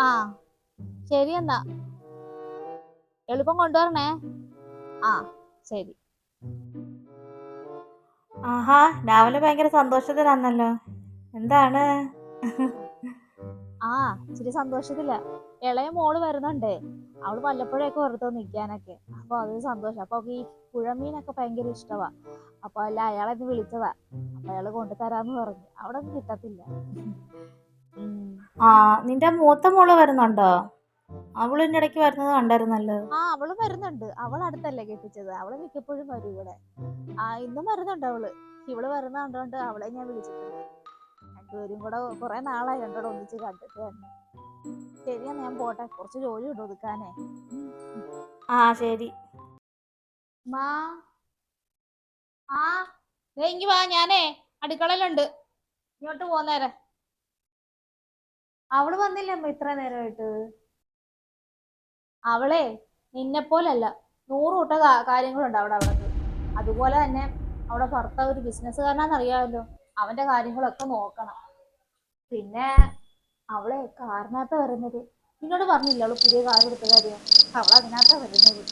ആ ശരി എന്നാ. എളുപ്പം കൊണ്ടുവരണേ. ആ ശരി. ആഹാ രാവിലെ ഭയങ്കര സന്തോഷത്തിലാന്നല്ലോ. എന്താണ്? ആ ഇച്ചിരി സന്തോഷത്തില്ല ഇളയ മോൾ വരുന്നുണ്ടേ. അവൾ വല്ലപ്പോഴൊക്കെ വെറുതെ നിൽക്കാനൊക്കെ അപ്പൊ അതൊരു സന്തോഷം. അപ്പൊ ഈ പുഴമീനൊക്കെ ഭയങ്കര ഇഷ്ടവാ. അപ്പൊ അല്ല അയാളെ വിളിച്ചതാ. അപ്പൊ അയാൾ കൊണ്ടുതരാന്ന് പറഞ്ഞു. അവിടെ ഒന്നും കിട്ടത്തില്ല. ആ നിന്റെ മൂത്ത മോൾ വരുന്നുണ്ടോ? അവൾ ഇടയ്ക്ക് വരുന്നത് കണ്ടായിരുന്നല്ലോ. ആ അവൾ വരുന്നുണ്ട്. അവൾ അടുത്തല്ലേ കെട്ടിച്ചത്. അവൾ മിക്കപ്പോഴും വരും ഇവിടെ. ആ ഇന്നും വരുന്നുണ്ട് അവൾ. ഇവൾ വരുന്ന കണ്ടോണ്ട് അവളെ ഞാൻ വിളിച്ചിട്ടുണ്ട്. രണ്ടുപേരും കൂടെ കുറെ നാളായി രണ്ടോടെ ഒന്നിച്ച് കണ്ടിട്ട് തന്നെ ശരിയാ ഞാൻ പോട്ടെ. കുറച്ച് ജോലി ഉണ്ട് ഒതുക്കാനേ. ആ ശരി. മാ. ആ ദേ ഇങ്ങ് വാ ഞാനേ അടുക്കളയിലുണ്ട്. ഇങ്ങോട്ട് പോന്നേരെ. അവൾ വന്നില്ല അമ്മ ഇത്ര നേരമായിട്ട് അവളെ നിന്നെ പോലല്ല നൂറ് കൂട്ട കാര്യങ്ങളുണ്ട് അവിടെ അവൾക്ക്. അതുപോലെ തന്നെ അവിടെ ഭർത്താവ് ഒരു ബിസിനസ്സുകാരനാന്ന് അറിയാമല്ലോ അവന്റെ കാര്യങ്ങളൊക്കെ നോക്കണം. പിന്നെ അവളെ കാറിനകത്താ വരുന്നത്. നിന്നോട് പറഞ്ഞില്ല അവൾ പുതിയ കാർ എടുത്ത കാര്യം? അവൾ അതിനകത്താ വരുന്നത്.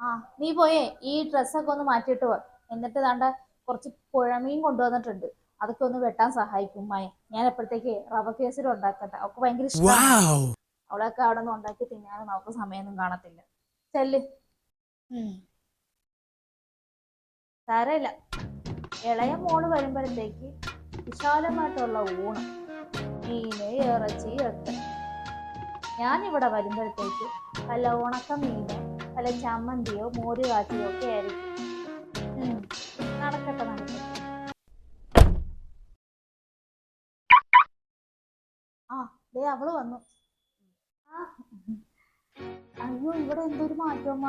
ആ നീ പോയേ ഈ ഡ്രസ്സൊക്കെ ഒന്ന് മാറ്റിയിട്ട് പോ എന്നിട്ട് താണ്ട കുറച്ച് പുഴമീൻ കൊണ്ടുവന്നിട്ടുണ്ട്. അതൊക്കെ ഒന്ന് വെട്ടാൻ സഹായിക്കും. മായ ഞാൻ എപ്പോഴത്തേക്ക് റവ കേസരി ഉണ്ടാക്കട്ടെ? ഒക്കെ ഭയങ്കര ഇഷ്ടമാണ്. അവളൊക്കെ അവിടെ നിന്ന് ഉണ്ടാക്കി തിന്നാനും നമുക്ക് സമയമൊന്നും കാണത്തില്ല. ചെല്ല്. സാരമില്ല ഇളയ മോൾ വരുമ്പോഴത്തേക്ക് വിശാലമായിട്ടുള്ള ഊണ്. മീന് ഇറച്ചി ഒക്കെ. ഞാൻ ഇവിടെ വരുമ്പോഴത്തേക്ക് വല്ല ഉണക്ക മീന് വല്ല ചമ്മന്തിയോ മോര് കാച്ചിയോ ഒക്കെ ആയിരിക്കും. ദേ അവൾ വന്നു. അയ്യോ ഇവിടെ എന്തൊരു മാറ്റമ്മ.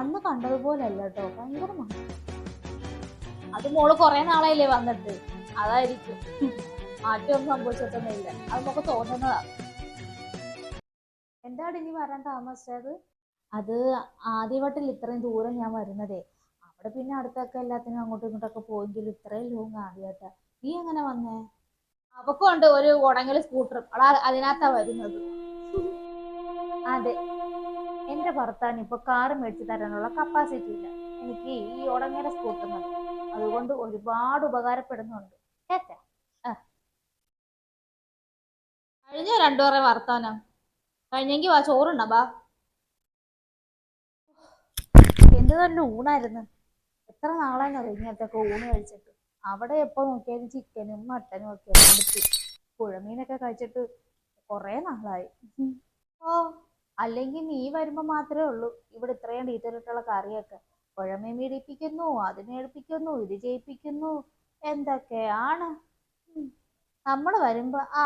അന്ന് കണ്ടതുപോലല്ല കേട്ടോ ഭയങ്കര മാറ്റം. അത് മോൾ കൊറേ നാളായില്ലേ വന്നിട്ട്. അതായിരിക്കും. മാറ്റമൊന്നും സംഭവിച്ചിട്ടൊന്നുമില്ല. അത് നമുക്ക് തോന്നുന്നതാ. എന്താണ് ഇനി വരാൻ താമസിച്ചത്? അത് ആദ്യമായിട്ടില്ല ഇത്രയും ദൂരം ഞാൻ വരുന്നതേ. അവിടെ പിന്നെ അടുത്തൊക്കെ എല്ലാത്തിനും അങ്ങോട്ടും ഇങ്ങോട്ടൊക്കെ പോയെങ്കിലും ഇത്രയും ലോങ് ആദ്യമായിട്ടാ നീ എങ്ങനെ വന്നേ? അവക്കും ഉണ്ട് ഒരു ഉടങ്ങൽ സ്കൂട്ടറും. അവൾ അതിനകത്താ വരുന്നത്. അതെ. എന്റെ ഭർത്താവിന് ഇപ്പൊ കാറ് മേടിച്ചു തരാനുള്ള കപ്പാസിറ്റി ഇല്ല. എനിക്ക് ഈ ഉടങ്ങര സ്കൂട്ടർ മതി. അതുകൊണ്ട് ഒരുപാട് ഉപകാരപ്പെടുന്നുണ്ട്. കേട്ടാ. കഴിഞ്ഞ രണ്ടു പറ വർത്താനം? കഴിഞ്ഞെങ്കി വാ ചോറുണ്ട ബാ. എന്ത് നല്ല ഊണായിരുന്നു. എത്ര നാളായിരുന്നു ഇങ്ങനത്തെ ഊണ് കഴിച്ചിട്ട്. അവിടെ എപ്പൊ നോക്കിയാലും ചിക്കനും മട്ടനും ഒക്കെ എടുത്ത് പുഴമീനൊക്കെ കഴിച്ചിട്ട് കൊറേ നാളായി. ഓ. അല്ലെങ്കിൽ നീ വരുമ്പോ മാത്രമേ ഉള്ളൂ. ഇവിടെ ഇത്രയും ഡീറ്റെയിൽ ആയിട്ടുള്ള കറിയൊക്കെ. പുഴമീൻ പീഡിപ്പിക്കുന്നു അതിനെ എടുപ്പിക്കുന്നു ഇത് ചെയ്യിപ്പിക്കുന്നു എന്തൊക്കെയാണ്? നമ്മൾ നമ്മൾ വരുമ്പോ ആ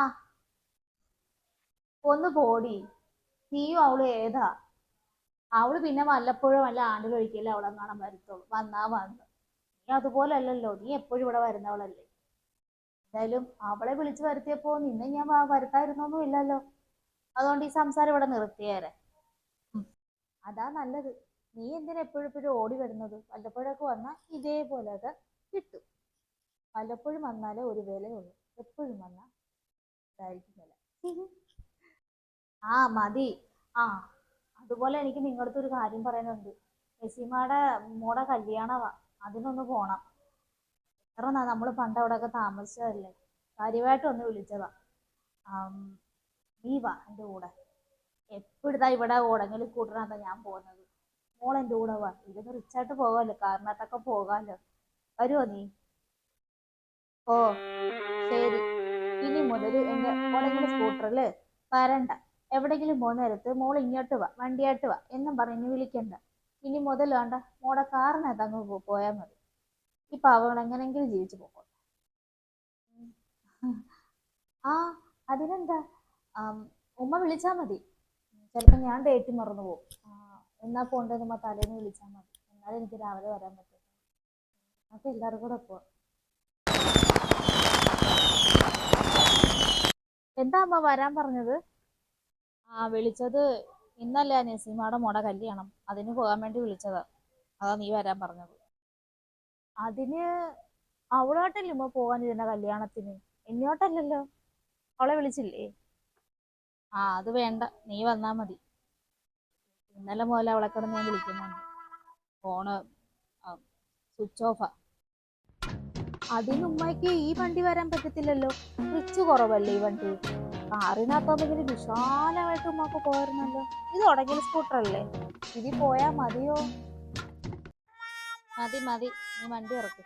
ഒന്ന് പോടി. നീയും അവൾ ഏതാ? അവൾ പിന്നെ വല്ലപ്പോഴും വല്ല ആണ്ടിലൊഴിക്കലേ അവളെ കാണാൻ വരത്തുള്ളൂ. വന്നാ വന്നു. നീ അതുപോലെ അല്ലല്ലോ നീ എപ്പോഴും ഇവിടെ വരുന്നവളല്ലേ. എന്തായാലും അവളെ വിളിച്ചു വരുത്തിയപ്പോ നിന്നെ ഞാൻ വരുത്തായിരുന്നൊന്നും ഇല്ലല്ലോ. അതുകൊണ്ട് ഈ സംസാരം ഇവിടെ നിർത്തിയേരെ. അതാ നല്ലത്. നീ എന്തിനാ എപ്പോഴും എപ്പോഴും ഓടി വരുന്നത്? വല്ലപ്പോഴൊക്കെ വന്നാൽ ഇതേപോലെയൊക്കെ കിട്ടും. വല്ലപ്പോഴും വന്നാലേ ഒരു വിലയുള്ളൂ. എപ്പോഴും വന്നാൽ ഇതായിരിക്കും വില. ആ മതി. ആ അതുപോലെ എനിക്ക് നിങ്ങളുടെ ഒരു കാര്യം പറയാനുണ്ട്. മെസ്സിമാടെ മോടെ കല്യാണമാ അതിനൊന്ന് പോണം. നാ നമ്മൾ പണ്ട് അവിടെയൊക്കെ താമസിച്ചതല്ലേ? കാര്യമായിട്ട് ഒന്ന് വിളിച്ചതാ. നീ വാ എന്റെ കൂടെ. എപ്പോഴാ ഇവിടെ ഓടങ്ങിൽ കൂട്ടണതാ ഞാൻ പോകുന്നത്. മോൾ എന്റെ കൂടെ വാ. ഇതൊന്ന് റിച്ചായിട്ട് പോകാമല്ലോ. കാറിനകത്തൊക്കെ പോകാമല്ലോ. വരുമോ നീ? ഓ ശരി. ഇനി മുതൽ എന്റെ ഓടങ്ങൽ സ്കൂട്ടറിൽ വരണ്ട. എവിടെയെങ്കിലും പോകുന്ന നേരത്ത് മോൾ ഇങ്ങോട്ട് വാ. വണ്ടിയായിട്ട് വാ. എന്നും പറഞ്ഞ് വിളിക്കണ്ട. ഇനി മുതൽ വേണ്ട. മോടെ കാറിനകത്ത് അങ്ങ് പോയാൽ മതി. ഈ അവൾ എങ്ങനെങ്കിലും ജീവിച്ചു പോകട്ടെ ആ അതിനെന്താ? ഉമ്മ വിളിച്ചാ മതി. ചിലപ്പോൾ ഞാൻ ഡേറ്റ് മറന്നു പോകും എന്നാ പോണ്ടത് ഉമ്മ തലേന്ന് വിളിച്ചാൽ മതി. എന്നാലും എനിക്ക് രാവിലെ വരാൻ പറ്റും. നമുക്ക് എല്ലാവരും കൂടെ പോവാം. എന്താ അമ്മ വരാൻ പറഞ്ഞത്? ആ വിളിച്ചത് ഇന്നല്ലേ നസീമയുടെ മോടെ കല്യാണം? അതിന് പോകാൻ വേണ്ടി വിളിച്ചതാ. അതാ നീ വരാൻ പറഞ്ഞത്. അതിന് അവളോട്ടല്ലേ ഉമ്മ പോകാൻ ഇരുന്ന കല്യാണത്തിന്? എന്നോട്ടല്ലല്ലോ അവളെ വിളിച്ചില്ലേ? ആ അത് വേണ്ട. നീ വന്നാ മതി. ഇന്നലെ മുതൽ അവളെ കിടന്ന് ഞാൻ വിളിക്കുന്നുണ്ട് ഫോണ് സ്വിച്ച് ഓഫാ അതിന് ഉമ്മയ്ക്ക് ഈ വണ്ടി വരാൻ പറ്റത്തില്ലല്ലോ. റിച്ച് കുറവല്ലേ ഈ വണ്ടി? കാറിനകത്താകുമ്പോൾ ഇങ്ങനെ വിശാലമായിട്ട് ഉമ്മാക്ക് പോയിരുന്നല്ലോ. ഇത് സ്കൂട്ടർ അല്ലേ? ഇതിൽ പോയാ മതിയോ? മതി മതി. നീ വണ്ടി ഇറക്കും